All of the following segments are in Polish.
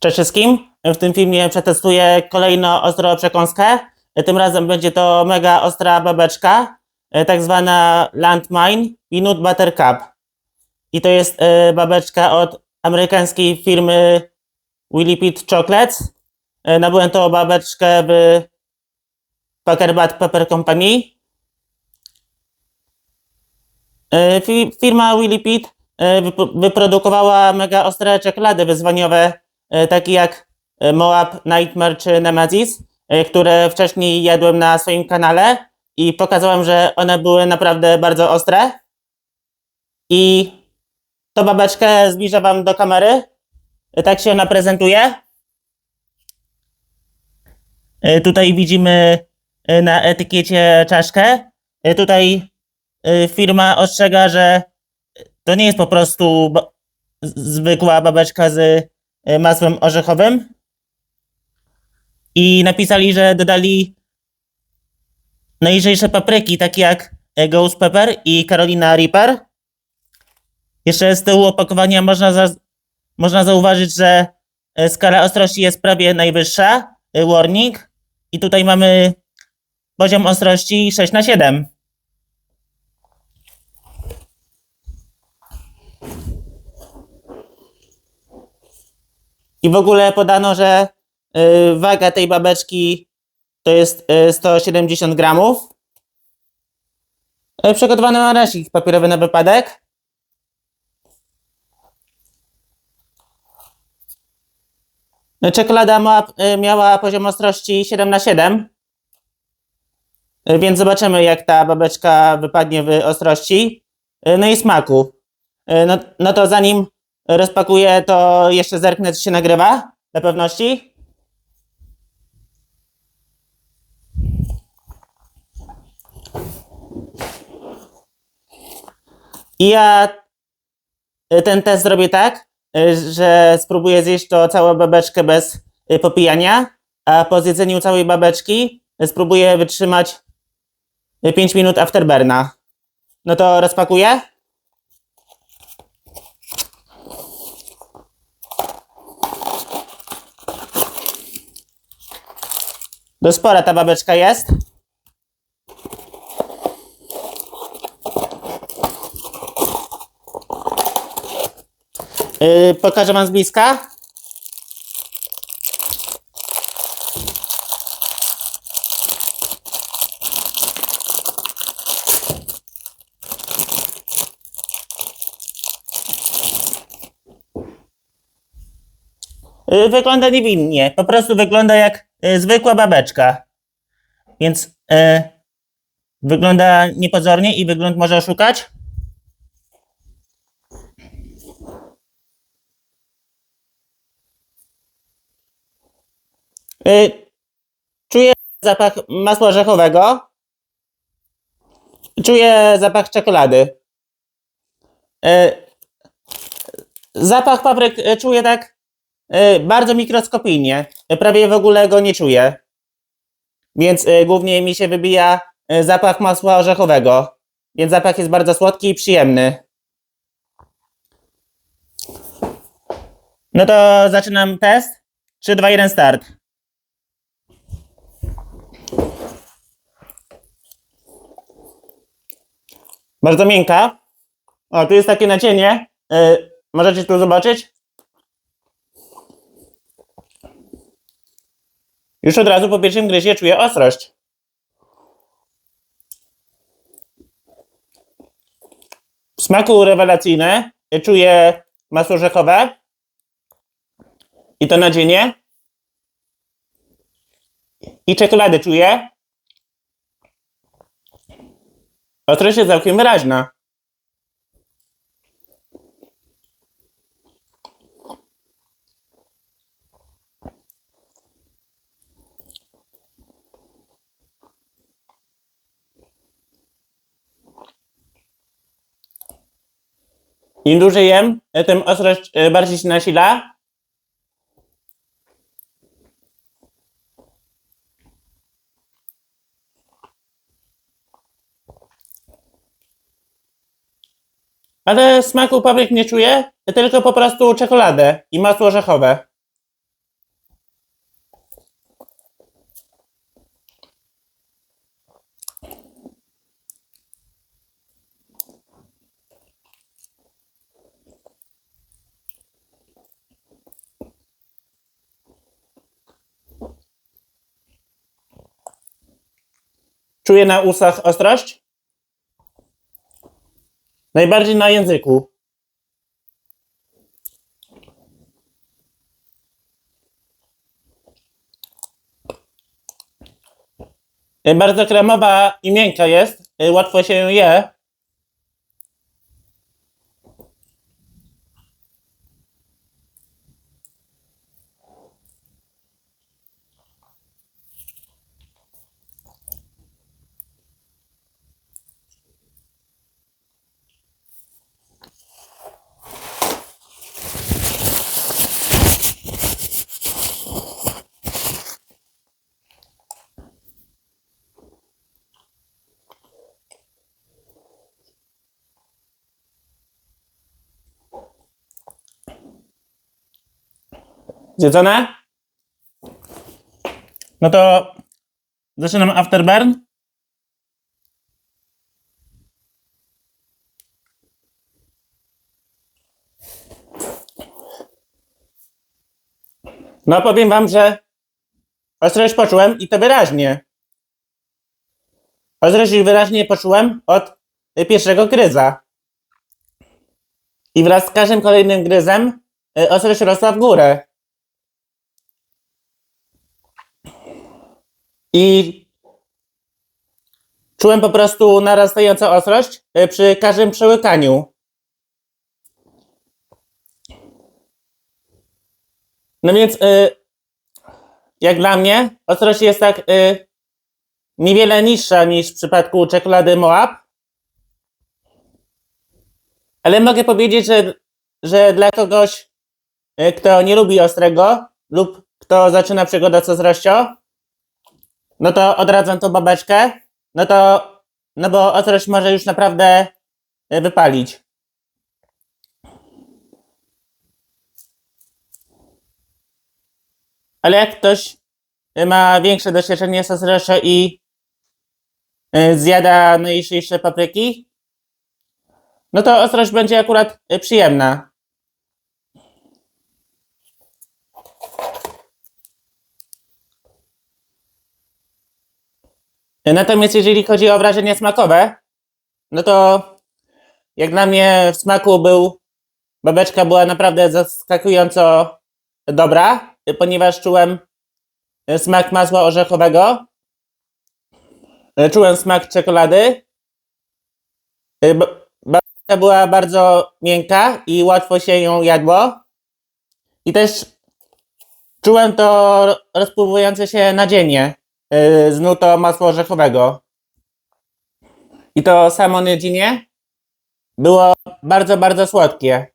Cześć wszystkim. W tym filmie przetestuję kolejną ostrą przekąskę. Tym razem będzie to mega ostra babeczka, e, tak zwana Landmine Peanut Butter Cup. I to jest e, babeczka od amerykańskiej firmy Willy Pit Chocolates. E, Nabyłem tą babeczkę w Packer Bad Pepper Company. Fi- Firma Willy Pit wypo- wyprodukowała mega ostre czekolady wyzwaniowe, takie jak e, Moab, Nightmare czy Nemesis, e, które wcześniej jadłem na swoim kanale i pokazałem, że one były naprawdę bardzo ostre. I tą babeczkę zbliżę Wam do kamery. E, Tak się ona prezentuje. E, Tutaj widzimy e, na etykiecie czaszkę. E, Tutaj e, firma ostrzega, że to nie jest po prostu zwykła babeczka z e, masłem orzechowym. I napisali, że dodali najlżejsze papryki, takie jak e, Ghost Pepper i Carolina Reaper. Jeszcze z tyłu opakowania można, za, można zauważyć, że e, skala ostrości jest prawie najwyższa, e, warning. I tutaj mamy poziom ostrości 6 na 7. I w ogóle podano, że y, waga tej babeczki to jest y, 170 gramów. Y, Przygotowany marażik papierowy na wypadek. Y, Czekolada ma, y, miała poziom ostrości 7 na 7 Y, Więc zobaczymy, jak ta babeczka wypadnie w ostrości. Y, No i smaku. Y, No, no to zanim rozpakuję, to jeszcze zerknę, czy się nagrywa. Dla pewności. I ja y, ten test zrobię tak, y, że spróbuję zjeść to całą babeczkę bez y, popijania, a po zjedzeniu całej babeczki spróbuję wytrzymać 5 minut afterburna. No to rozpakuję. Do spora ta babeczka jest. Yy, pokażę wam z bliska. Y, Wygląda niewinnie. Po prostu wygląda jak zwykła babeczka. Więc y, wygląda niepozornie i wygląd może oszukać. Y, Czuję zapach masła orzechowego. Czuję zapach czekolady. Zapach papryk czuję tak bardzo mikroskopijnie. Y, Prawie w ogóle go nie czuję. Więc y, głównie mi się wybija zapach masła orzechowego. Więc zapach jest bardzo słodki i przyjemny. No to zaczynam test. 3, 2, 1, start. Bardzo miękka. O, tu jest takie nacienie. Y, możecie tu zobaczyć. Już od razu po pierwszym gryzie czuję ostrość. W smaku rewelacyjne. Czuję masło orzechowe. I to nadzienie. I czekoladę czuję. Ostrość jest całkiem wyraźna. Im dłużej jem, tym ostrość e, bardziej się nasila. Ale smaku papryk nie czuję, tylko po prostu czekoladę i masło orzechowe. Czuję na ustach ostrość. Najbardziej na języku. Bardzo kremowa i miękka jest. y, Łatwo się je. Zjedzone? No to zaczynam afterburn. No powiem wam, że ostrość poczułem i to wyraźnie. Ostrość wyraźnie poczułem od pierwszego gryza. I wraz z każdym kolejnym gryzem y, ostrość rosła w górę. I czułem po prostu narastającą ostrość y, przy każdym przełykaniu. No więc, y, jak dla mnie, ostrość jest tak y, niewiele niższa niż w przypadku czekolady Moab. Ale mogę powiedzieć, że, że dla kogoś, kto nie lubi ostrego lub kto zaczyna przygodę z ostrością, no to odradzam tą babeczkę, no to, no bo ostrość może już naprawdę y, wypalić. Ale jak ktoś y, ma większe doświadczenie z ostrością i y, zjada najlżejsze papryki, no to ostrość będzie akurat przyjemna. Natomiast jeżeli chodzi o wrażenia smakowe, no to jak dla mnie w smaku był, babeczka była naprawdę zaskakująco dobra, ponieważ czułem e, smak masła orzechowego, e, czułem smak czekolady. E, ba- Babeczka była bardzo miękka i łatwo się ją jadło. I też czułem to rozpływające się nadzienie z nutą masła orzechowego. I to samo nadzienie było bardzo, bardzo słodkie.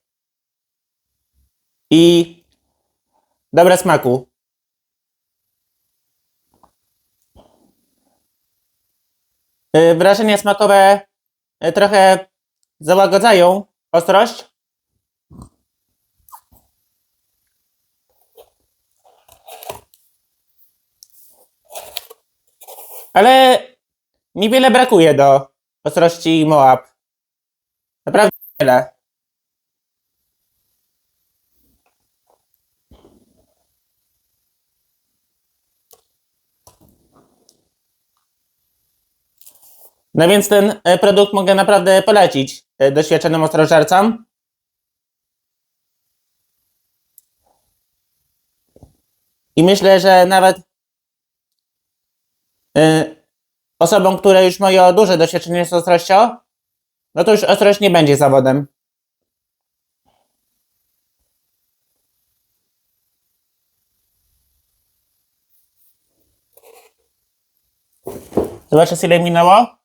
I dobre smaku. Yy, Wrażenia smakowe yy, trochę załagadzają ostrość. Ale niewiele brakuje do ostrości Moab. Naprawdę wiele. No więc ten e, produkt mogę naprawdę polecić e, doświadczonym ostrożercom. I myślę, że nawet osobom, które już mają duże doświadczenie z ostrością, no to już ostrość nie będzie zawodem. Zobaczę, ile minęło.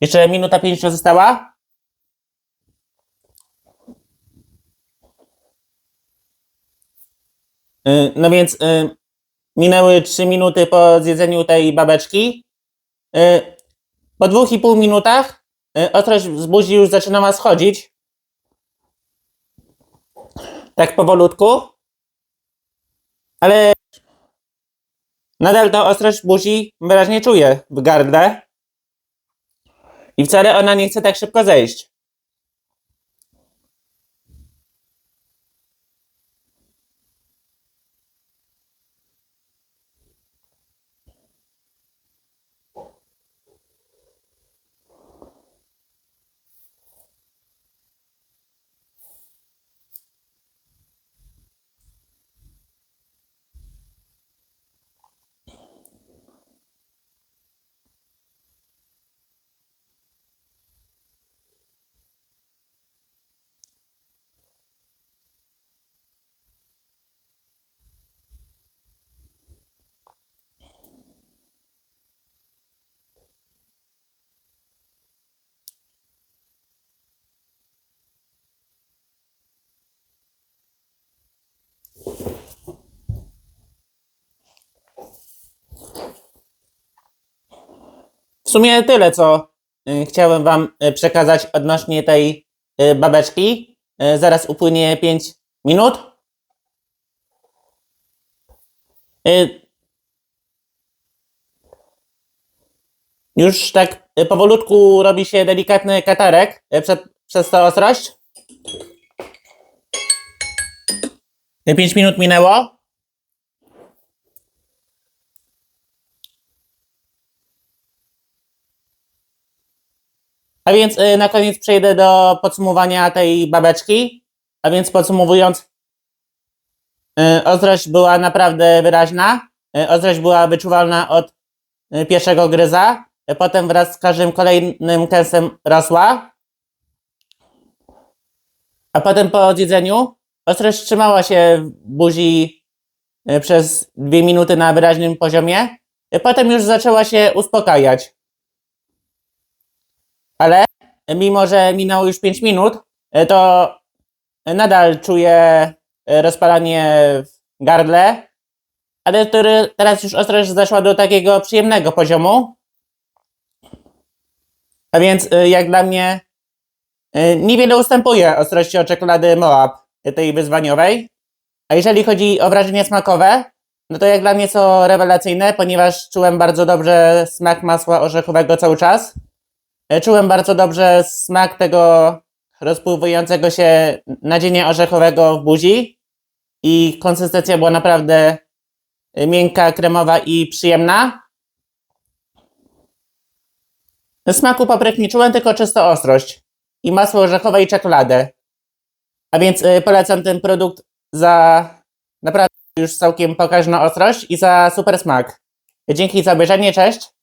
Jeszcze minuta 50 została. Y, No więc y, minęły 3 minuty po zjedzeniu tej babeczki. Y, Po dwóch i pół minutach y, ostrość z buzi już zaczynała schodzić. Tak powolutku. Ale nadal to ostrość buzi wyraźnie czuję w gardle. I wcale ona nie chce tak szybko zejść. Sumie tyle, co y, chciałem Wam y, przekazać odnośnie tej y, babeczki. Zaraz upłynie 5 minut. Już tak powolutku robi się delikatny katarek przed, przez tą ostrość. 5 minut minęło. A więc y, na koniec przejdę do podsumowania tej babeczki. A więc podsumowując, y, była naprawdę wyraźna. Y, była wyczuwalna od y, pierwszego gryza. Y, potem wraz z każdym kolejnym kęsem rosła. A potem po zjedzeniu ostrość trzymała się w buzi y, przez dwie minuty na wyraźnym poziomie. Y, Potem już zaczęła się uspokajać. Ale mimo, że minęło już 5 minut, y, to nadal czuję y, rozpalanie w gardle, ale który teraz już ostrość zeszła do takiego przyjemnego poziomu. A więc y, jak dla mnie niewiele ustępuje ostrości od czekolady Moab, tej wyzwaniowej. A jeżeli chodzi o wrażenie smakowe, no to jak dla mnie są rewelacyjne, ponieważ czułem bardzo dobrze smak masła orzechowego cały czas. E, Czułem bardzo dobrze smak tego rozpływającego się nadzienia orzechowego w buzi i konsystencja była naprawdę e, miękka, kremowa i przyjemna. Smaku papryk nie czułem, tylko czysto ostrość i masło orzechowe i czekoladę. A więc e, polecam ten produkt za naprawdę już całkiem pokaźną ostrość i za super smak. Dzięki za obejrzenie, cześć!